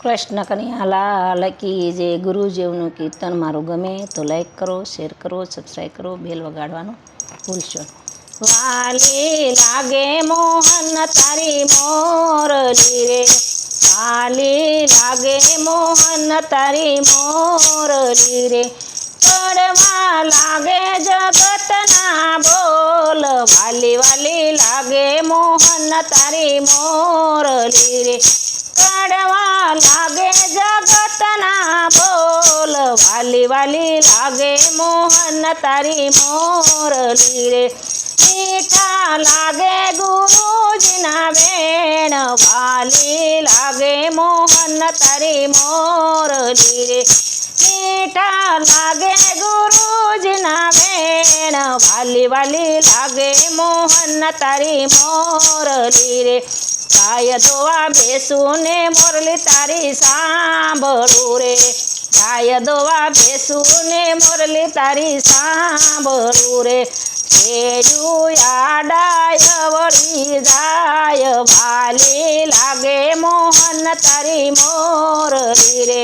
કૃષ્ણ કનૈયાલાલ કી જે ગુરુજીવનું કીર્તન મારું ગમે તો લાઈક કરો શેર કરો સબસ્ક્રાઈબ કરો બેલ વગાડવાનું ભૂલશો. વાલી લાગે મોહન તારી મોરલી રે વાલી લાગે મોહન તારી મોરલી રે પડવા લાગે જગતના બોલ. વાલી વાલી લાગે મોહન તારી મોરલી રે કડવા લાગે જગતના બોલ. વાલી વાલી લાગે મોહન, તારી મોરલી રે મીઠા લાગે ગુરુજીના વેણ. વાલી લાગે મોહન, તારી મોરલી રે મીઠા લાગે ગુરુજીના વેણ. વાલી વાલી લાગે મોહન, તારી મોરલી રે ગાય દોવા બેસું ને મોરલી તારી સાંભળું રે. ગાય દોવા બેસું ને મોરલી તારી સાંભળું રે. વળી જાય વાલી લાગે મોહન તારી મોરલી રે.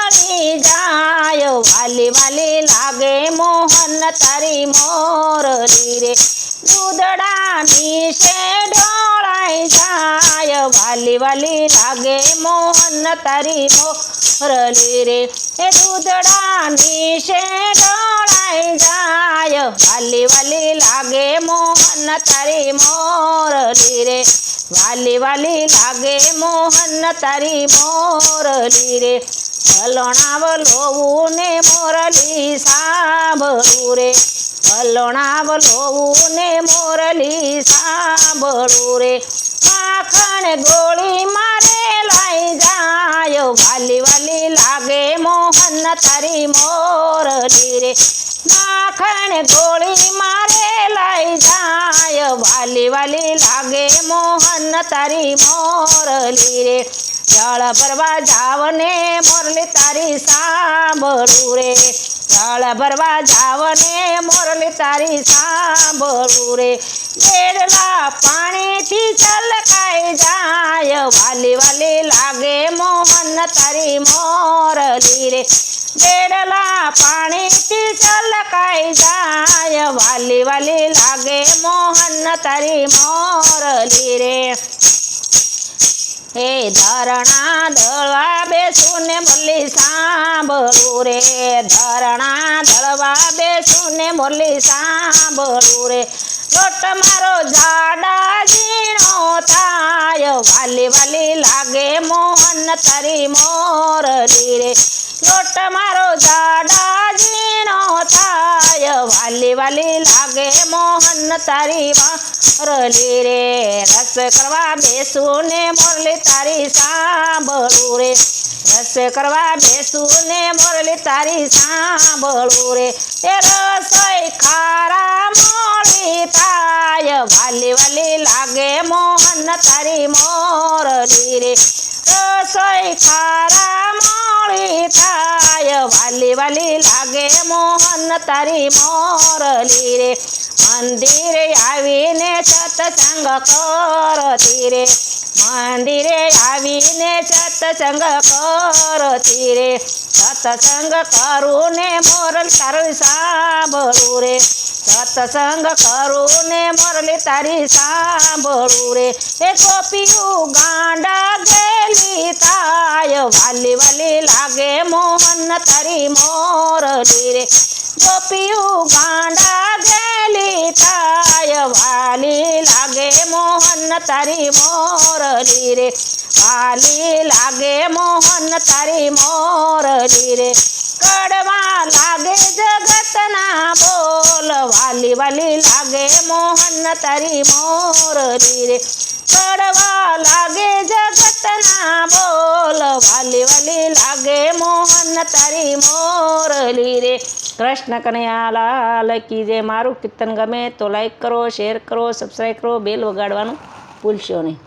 વળી જાય વાલી વાલી લાગે મોહન તારી મોરલી રે. દૂધડાની શે ઢોળાઈ જાય વાલી વાલી લાગે મોહન તારી મોરલી રે એ દૂધડાની શે ઢોળાઈ જાય વાલી વાલી લાગે મોહન તારી મોરલી રે વાલી વાલી લાગે મોહન તારી મોરલી રે હલણાવ લોવું ને મોરલી સાંભળું રે હલણાવ લોવું ને મોરલી સાંભળું રે. માખણ ગોળી મારે લઈ જાય. વાલી વાલી લાગે મોહન તારી મોરલી રે. માખણ ગોળી મારે લઈ જાય. વાલી વાલી લાગે મોહન તારી મોરલી રે. જળ ભરવા જાવ ને મોરલી તારી સાંભળું રે. જળ ભરવા જાવ ને મોરલી તારી સાંભળું રે બેડલા પાણીથી છલકાઈ જાય વાલી વાલી લાગે મોહન તારી મોરલી રે બેડલા પાણીથી છલકાઈ જાય વાલી વાલી લાગે મોહન તારી મોરલી રે હે ધરણા દળવા બેસું ને મુરલી સાંભળું રે. ધરણા દળવા બેસું ને મુરલી સાંભળું રે. લોટ મારો જાડા ઝીણો થાય, વાલી વાલી લાગે મોહન તારી મોરલી રે. લોટ મારો જાડા મોહન તારી મોરલી રે, રસ કરવા બેસું ને મોરલી તારી સાંભળું રે. રસ કરવા બેસું ને મોરલી તારી સાંભળું રે. એ રસોઈ ખારા મોળી તાય વાલી વાલી લાગે મોહન તારી મોરલી રે. રસોઈ ખારા મોળી થાય, વાલી વાલી લાગે મોહન તારી મોરલી રે. મંદિરે આવીને સત્સંગ કરતી રે મંદિરે આવીને સત્સંગ કરતી રે સત્સંગ કરું ને મોરલ તારું સાંભળું રે સત્સંગ કરું ને મોરલી તારી સાંભળું રે એ ગોપીયું ગાંડા ગેલી તાય. વાલી વાલી લાગે મોહન તારી મોરલી રે ગોપીયું ગાંડા મોરલી રે. વાલી લાગે મોહન, તારી મોરલી રે. કડવા લાગે જગતના બોલ. વાલી વાલી લાગે મોહન, તારી મોરલી રે. કડવા લાગે જગતના બોલ. વાલી વાલી લાગે મોહન, તારી મોરલી રે. કૃષ્ણ કનૈયાલાલ કી જે મારું કીર્તન ગમે તો લાઈક કરો શેર કરો સબસ્ક્રાઈબ કરો બેલ વગાડવાનું. ભૂલશો નહીં